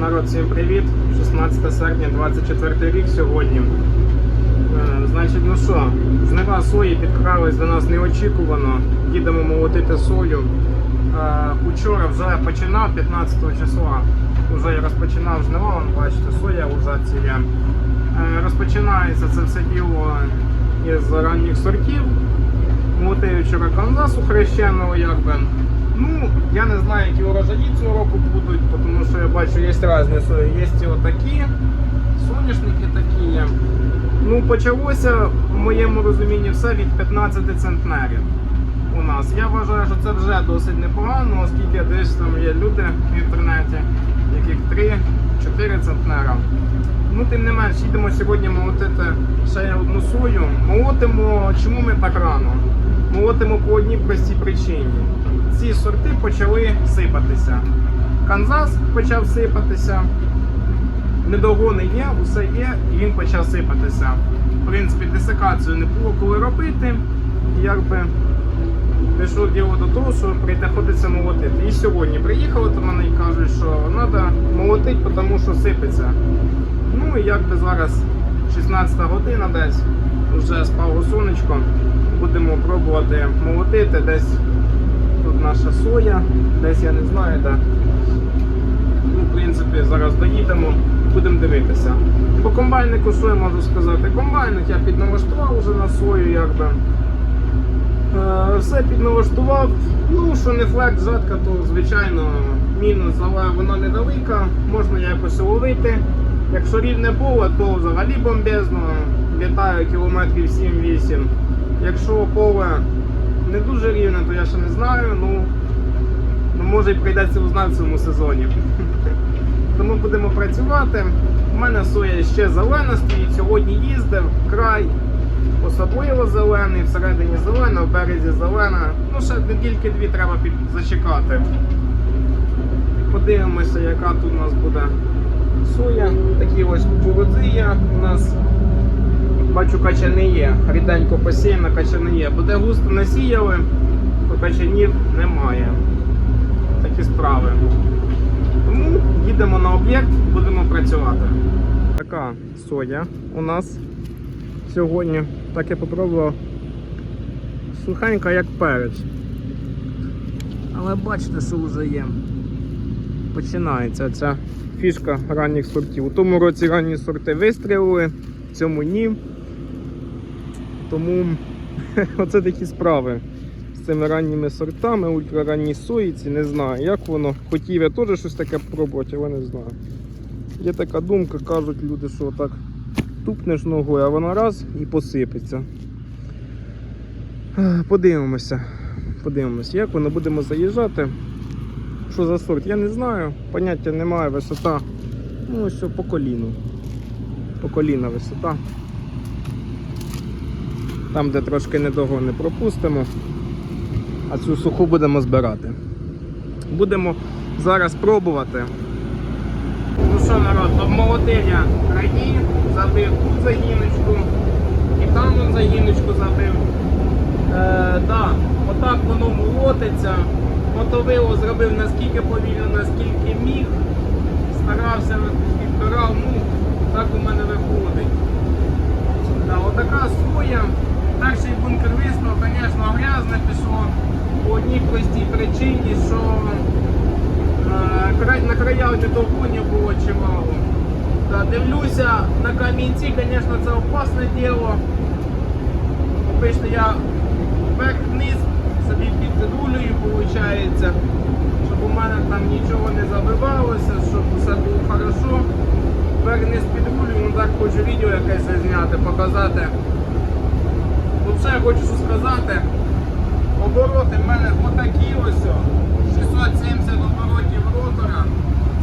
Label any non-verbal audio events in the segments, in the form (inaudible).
Народ, всім привіт! 16 серпня 24 рік сьогодні. Е, Значить, ну що, жнива сої підкралась до нас неочікувано. Їдемо молотити сою. Е, Учора вже починав, 15 числа. Вже я розпочинав жнива, вон, бачите, соя вже ціє. Е, Розпочинається це все діло із ранніх сортів. Молотив вчора канзасу хрещеного, якби. Ну, я не знаю, які урожаї цього року будуть, тому що я бачу, є різні. Є отакі, соняшники такі. Ну, почалося, в моєму розумінні, все від 15 центнерів у нас. Я вважаю, що це вже досить непогано, оскільки десь там є люди в інтернеті, яких 3-4 центнера. Ну, тим не менш, їдемо сьогодні молотити ще одну сою. Молотимо, чому ми так рано? Молотимо по одній простій причині. Ці сорти почали сипатися. Канзас почав сипатися. Недогони є, усе є, і він почав сипатися. В принципі, десикацію не було коли робити. Якби пішло діло до того, що приходиться молотити. І сьогодні приїхали до мене і кажуть, що треба молотити, тому що сипеться. Ну і якби зараз 16 година десь, вже спало сонечко. Будемо пробувати молотити десь наша соя, десь я не знаю де. Ну, в принципі, зараз доїдемо, будемо дивитися. По комбайнику, що я можу сказати? Комбайник я підналаштував вже на сою, якби. Е, все підналаштував. Ну, що не флект, жатка, то звичайно мінус, але вона невелика, можна якось ловити. Якщо рівне поле, то взагалі бомбезно, літаю кілометрів 7-8. Якщо поле не дуже рівне, то я ще не знаю. Ну, ну може і прийдеться узнати в цьому сезоні. (laughs) Тому будемо працювати. У мене соя ще зелена стоїть. Сьогодні їздив, край особливо зелений, всередині зелена, в березі зелена. Ну, ще недільки дві треба під... зачекати. Подивимося, яка тут у нас буде соя. Такі ось кукурудзи у нас. Бачу, качани є. Ріденько посіяно, качани є. Буде густо насіяли, то качанів немає. Такі справи. Тому їдемо на об'єкт, будемо працювати. Така соя у нас сьогодні. Так я попробував. Сухенька, як перець. Але бачите, що вже є. Починається ця фішка ранніх сортів. У тому році ранні сорти вистрілили, в цьому ні. Тому (laughs) оце такі справи з цими ранніми сортами, ультраранні соїці, не знаю, як воно. Хотів я теж щось таке пробувати, але не знаю. Є така думка, кажуть люди, що так тупнеш ногою, а вона раз і посипеться. Подивимося. Подивимося, як воно будемо заїжджати. Що за сорт? Я не знаю. Поняття немає, висота. Ну, що по коліну. По коліна висота. Там, де трошки недовго не пропустимо, а цю суху будемо збирати. Будемо зараз пробувати. Ну що, народ, обмолотив я краї, забив тут загіночку і там вон загіночку забив. Е, да, отак воно молотиться. Мотовило зробив наскільки повільно, наскільки міг. Старався, підбирав, ну, так у мене виходить. Да, отака соя. Перший бункер виснув, звісно, грязне пішло по одній простій причині, що е, на краях недовгонів було чимало. Да, дивлюся на камінці, звісно, це опасне діло. Обично я вверх-вниз собі підрулюю, виходить, щоб у мене там нічого не забивалося, щоб все було хорошо. Вверх-вниз підрулюю, ну так хочу відео якесь зняти, показати. Взагалі хочу сказати, обороти в мене отакі ось. о, 670 оборотів ротора.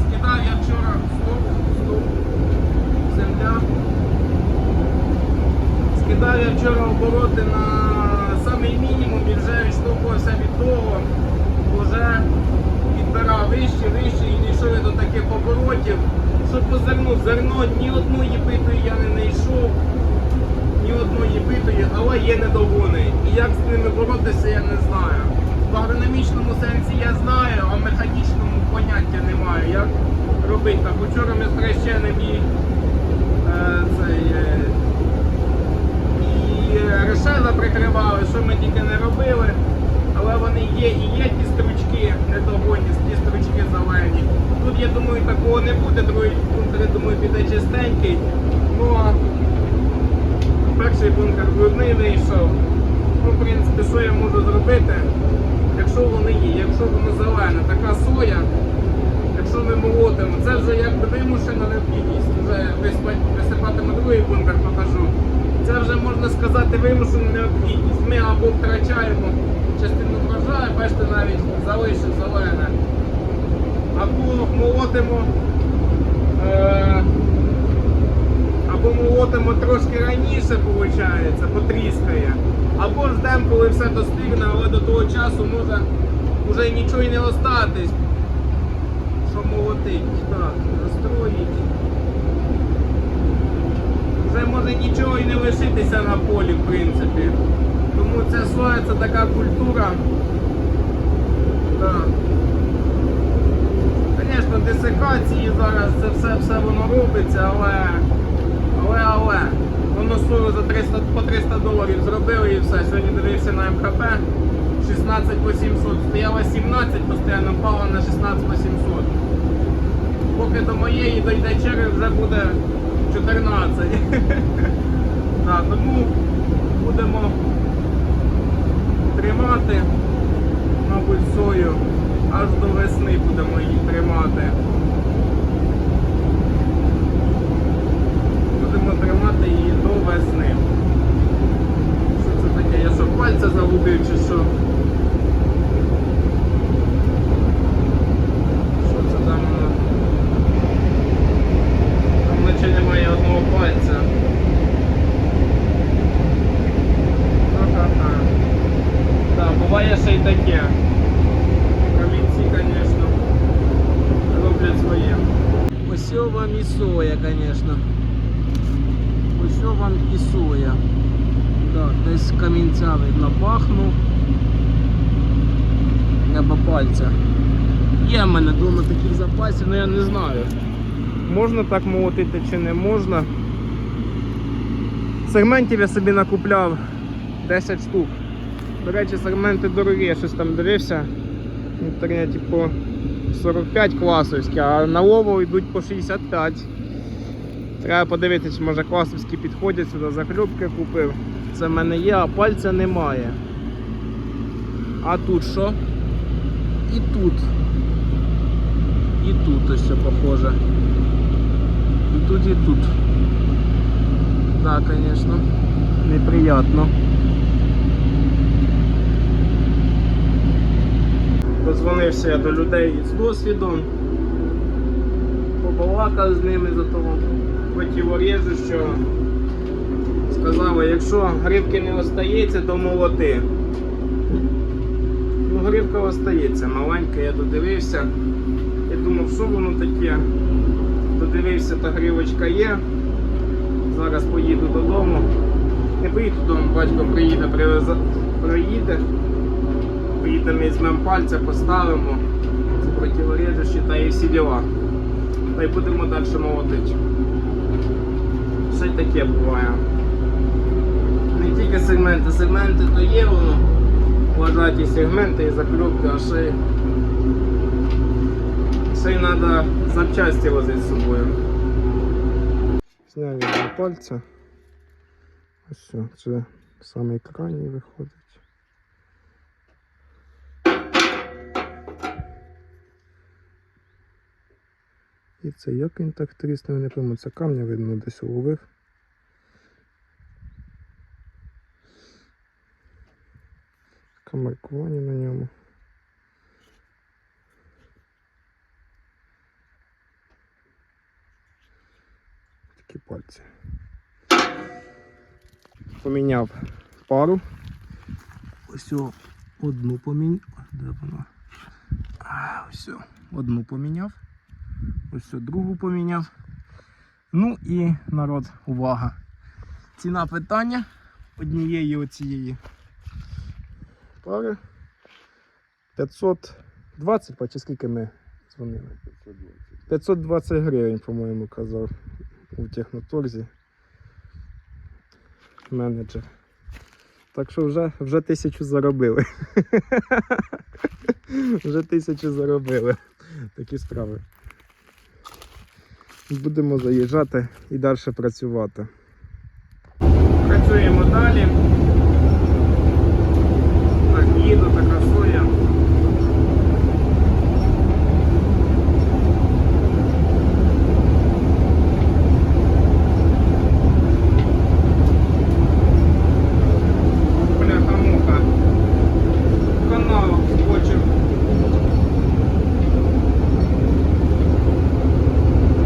Скидав я вчора стоп, стоп, земля. Скидав я вчора обороти на самий мінімум і вже відштовхувався від того, вже підбирав вище, вище і дійшов я до таких оборотів, що по зерну зерно ні одної битої я не знайшов, ні одної битої, але є недогони. І як з ними боротися, я не знаю. В агрономічному сенсі я знаю, а механічному поняття немає. Як робити так. Учора ми з хрещеним і е, цей. Е, і решета прикривали, що ми тільки не робили. Але вони є і є ті стручки недогонні, ті стручки зелені. Тут я думаю такого не буде, другий бункер, я думаю, піде чистенький. Ну а перший бункер брудний вийшов. Ну, в принципі, що я можу зробити, є, якщо така соя, якщо ми молотимо, це вже якби вимушена необхідність. Вже висипати- висипатиму другий бункер, покажу. Це вже можна сказати вимушена необхідність. Ми або втрачаємо частину врожаю, бачите, навіть залишив зелене. Або молотимо. Е- або молотимо трошки раніше, виходить, потріскає. Або ждемо, коли все достигне, але до того часу може вже нічого і не остатись. Що молотить? Так, настроїть. Вже може нічого і не лишитися на полі, в принципі. Тому ця соя така культура. Так. Звісно, десикації зараз це все, все воно робиться, але, але, але, воно сою за 300, по 300 доларів зробили і все. Сьогодні дивився на МХП 16 по 700. Стояла 17, постійно впала на 16 по 700. Поки до моєї дойде черг вже буде 14. (laughs) Так, тому будемо тримати, мабуть, сою аж до весни будемо її тримати. Будемо тримати її до весни. Що це таке? Я що пальця загубив чи? Що це там? воно? Там наче немає одного пальця. Ха-ха-ха. Так, буває ще й таке. Камінці, звісно, роблять своє. Ось вам і соя, звісно. Ось вам і соя. Так, десь пахну. Небо пальця. Є в мене вдома таких запасів, але я не знаю. Можна так молотити чи не можна. Сегментів я собі накупляв 10 штук. До речі, сегменти дорогі, я щось там дивився в інтернеті по 45 класовські, а на лово йдуть по 65. Треба подивитися, може класовські підходять сюди, закльопки купив. Це в мене є, а пальця немає. А тут що? І тут. І тут ось похоже. І тут, і тут. Так, звісно, неприятно. Дозвонився я до людей з досвідом, побалакав з ними за того противорежу, що сказали, якщо грибки не остається, то молоти. Ну, грибка остається, маленька, я додивився. Я думав, що воно таке. Додивився, та гривочка є. Зараз поїду додому. Не поїду додому, батько приїде, привезе, приїде. Поїдемо візьмемо пальця, поставимо це противорежище та і всі діла. Та й будемо далі молотити. Й таке буває. Тільки сегменти, сегменти то є воно. Вважаті сегменти і закльопки, а ще ще й треба запчасті возити з собою. Зняв два пальця. Ось це самий крайній виходить. І це як він так тріснув, не пойму, це камня видно десь уловив. Таке маркування на ньому. Такі пальці. Поміняв пару. Ось одну поміняв. Де вона? А, ось одну поміняв. Ось другу поміняв. Ну і народ, увага. Ціна питання однієї оцієї пари 520, чи скільки ми дзвонили? 520. 520 гривень, по-моєму, казав у техноторзі. Менеджер. Так що вже, вже тисячу заробили. (laughs) вже тисячу заробили. Такі справи. Будемо заїжджати і далі працювати. Працюємо далі. Їду, така соя. Бляха-муха. Канал скочив.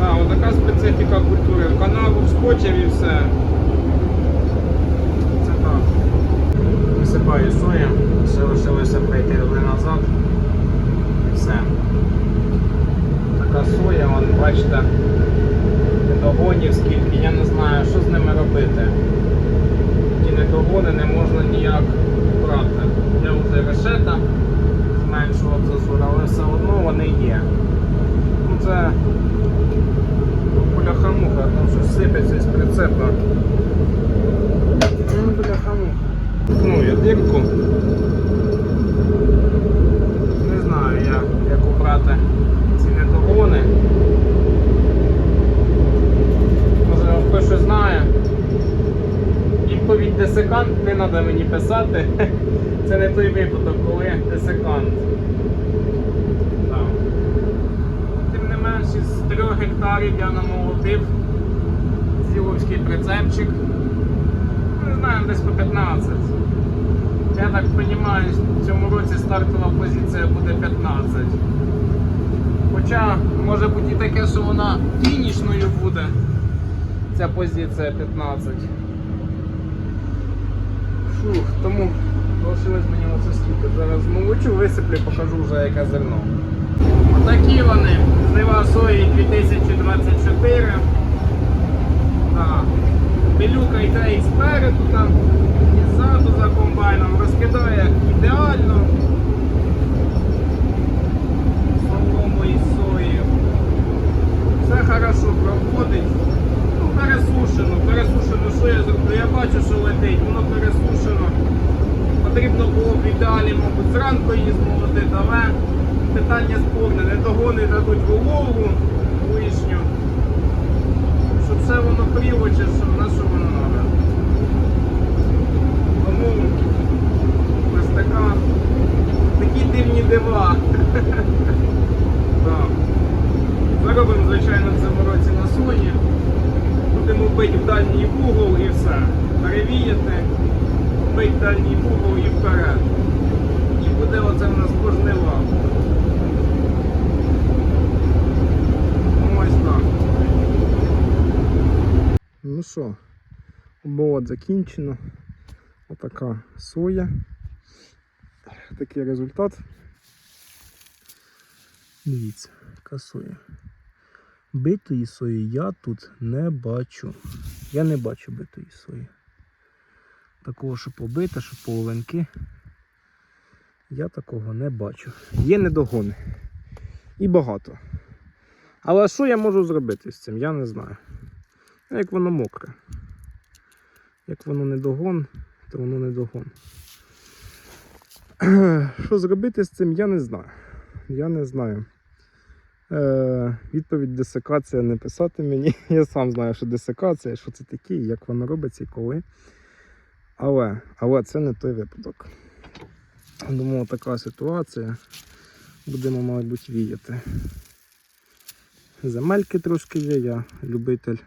А, отака специфіка культури. В канаву вскочив і все. Це так. Висипаю сою, все лишилося пройти туди назад. І все. Така соя, вон, бачите, недогонів скільки, я не знаю, що з ними робити. Ті недогони не можна ніяк брати. Я вже решета зменшував зазор, але все одно вони є. Ну це бляха-муха, там щось сипеться з прицепа. Ну, бляха-муха. Ну, я дирку. Не знаю я, як убрати ці недогони. Може хтось щось знає. Відповідь десикант не треба мені писати. (laughs) Це не той випадок, коли десикант. Так. Тим не менш, із 3 гектарів я намолотив зіловський прицепчик. Не знаю, десь по 15. Я так розумію, в цьому році стартова позиція буде 15. Хоча може бути і таке, що вона фінішною буде. Ця позиція 15. Фух, тому залишилось мені оце стільки. Зараз молочу, висиплю, покажу вже яке зерно. Отакі вони. Злива сої 2024. Так. Йде і спереду там, і ззаду за комбайном. Розкидає ідеально. Солому і сої. Все хорошо проходить. Ну, пересушено, пересушено, що я зроблю? Я бачу, що летить, воно пересушено. Потрібно було б в ідеалі, мабуть, зранку її змолотити, але питання спорне, не догони дадуть вологу лишню. Щоб все воно пріло, що, на що воно треба. Тому ось така, такі дивні дива. Так. Заробимо, звичайно, в цьому році на сої. Будемо бити в дальній вугол і все. Перевіяти, бити в дальній вугол і вперед. І буде оце в нас пожнива. Ну, Ось так. Ну що, обовод закінчено. Отака соя. Такий результат. Дивіться, яка соя. Битої сої я тут не бачу. Я не бачу битої сої. Такого, що побита, що половинки. Я такого не бачу. Є недогони. І багато. Але що я можу зробити з цим, я не знаю. Як воно мокре. Як воно не догон, то воно не догон. (clears throat) Що зробити з цим, я не знаю. Я не знаю. Е, відповідь десикація не писати мені. (laughs) Я сам знаю, що десикація, що це таке, як воно робиться і коли. Але, але це не той випадок. Думаю, така ситуація. Будемо, мабуть, віяти. Земельки трошки є, я любитель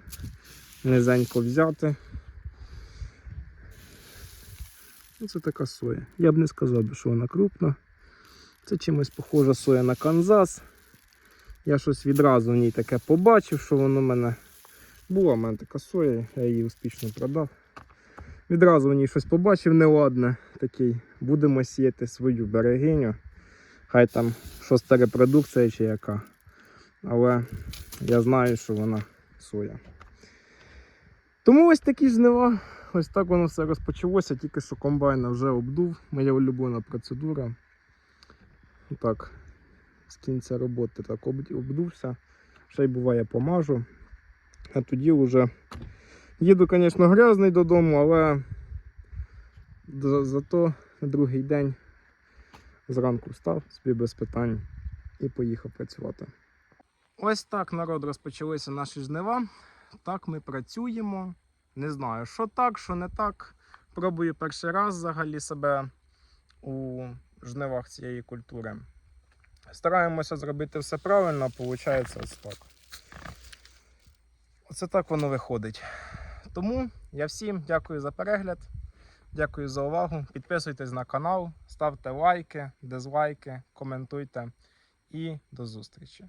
низенько взяти. Ну, Це така соя. Я б не сказав, що вона крупна. Це чимось похожа соя на Канзас. Я щось відразу в ній таке побачив, що воно в мене була в мене така соя, я її успішно продав. Відразу в ній щось побачив неладне. Такий. Будемо сіяти свою берегиню. Хай там шоста репродукція чи яка. Але я знаю, що вона соя. Тому ось такі жнива. Ось так воно все розпочалося, тільки що комбайна вже обдув. Моя улюблена процедура. Так, з кінця роботи так обдувся, ще й буває помажу. А тоді вже їду, звісно, грязний додому, але зато на другий день зранку встав собі без питань і поїхав працювати. Ось так народ розпочалися наші жнива. Так ми працюємо. Не знаю, що так, що не так. Пробую перший раз взагалі себе у жнивах цієї культури. Стараємося зробити все правильно, виходить ось так. Оце так воно виходить. Тому я всім дякую за перегляд, дякую за увагу. Підписуйтесь на канал, ставте лайки, дизлайки, коментуйте і до зустрічі.